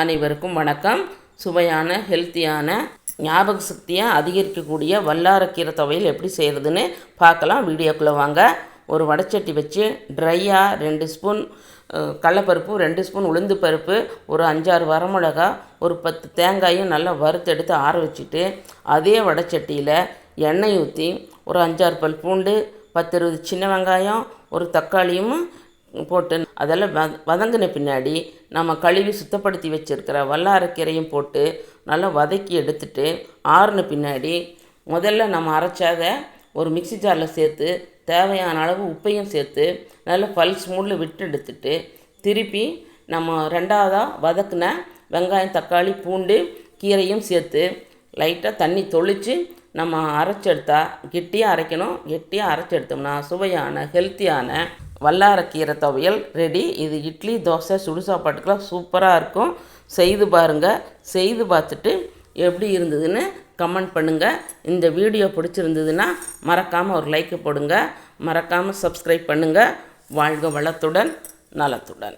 அனைவருக்கும் வணக்கம். சுவையான ஹெல்த்தியான ஞாபக சக்தியை அதிகரிக்கக்கூடிய வல்லாரக்கீரை துவையல் எப்படி செய்கிறதுன்னு பார்க்கலாம். வீடியோக்குள்ளே வாங்க. ஒரு வடச்சட்டி வச்சு ட்ரையாக ரெண்டு ஸ்பூன் கடலப்பருப்பு ரெண்டு ஸ்பூன் உளுந்து பருப்பு ஒரு அஞ்சாறு வரமிளகா ஒரு பத்து தேங்காயும் நல்லா வறுத்தெடுத்து ஆற வச்சுட்டு அதே வடைச்சட்டியில் எண்ணெய் ஊற்றி ஒரு அஞ்சாறு பல் பூண்டு பத்து இருபது சின்ன வெங்காயம் ஒரு தக்காளியும் போட்டு அதெல்லாம் வ வதங்கின பின்னாடி நம்ம கழுவி சுத்தப்படுத்தி வச்சுருக்கிற வல்லாரக்கீரையும் போட்டு நல்லா வதக்கி எடுத்துட்டு ஆறுன பின்னாடி முதல்ல நம்ம அரைச்சாத ஒரு மிக்ஸி ஜாரில் சேர்த்து தேவையான அளவு உப்பையும் சேர்த்து நல்லா பல்ஸ் மூடில் விட்டு எடுத்துட்டு திருப்பி நம்ம ரெண்டாவதாக வதக்குன வெங்காயம் தக்காளி பூண்டு கீரையும் சேர்த்து லைட்டாக தண்ணி தொளித்து நம்ம அரைச்செடுத்தா கெட்டியாக அரைக்கணும் கெட்டியாக அரைச்செடுத்தோம்னா சுவையான ஹெல்த்தியான வல்லாரக்கீரை துவையல் ரெடி இது இட்லி தோசை சுடு சாப்பாட்டுக்கெலாம் சூப்பராக இருக்கும். செய்து பாருங்கள் செய்து பார்த்துட்டு எப்படி இருந்ததுன்னு கமெண்ட் பண்ணுங்கள் இந்த வீடியோ பிடிச்சிருந்ததுன்னா மறக்காமல் ஒரு லைக்கு போடுங்க. மறக்காமல் சப்ஸ்கிரைப் பண்ணுங்கள் வாழ்க வளத்துடன் நலத்துடன்.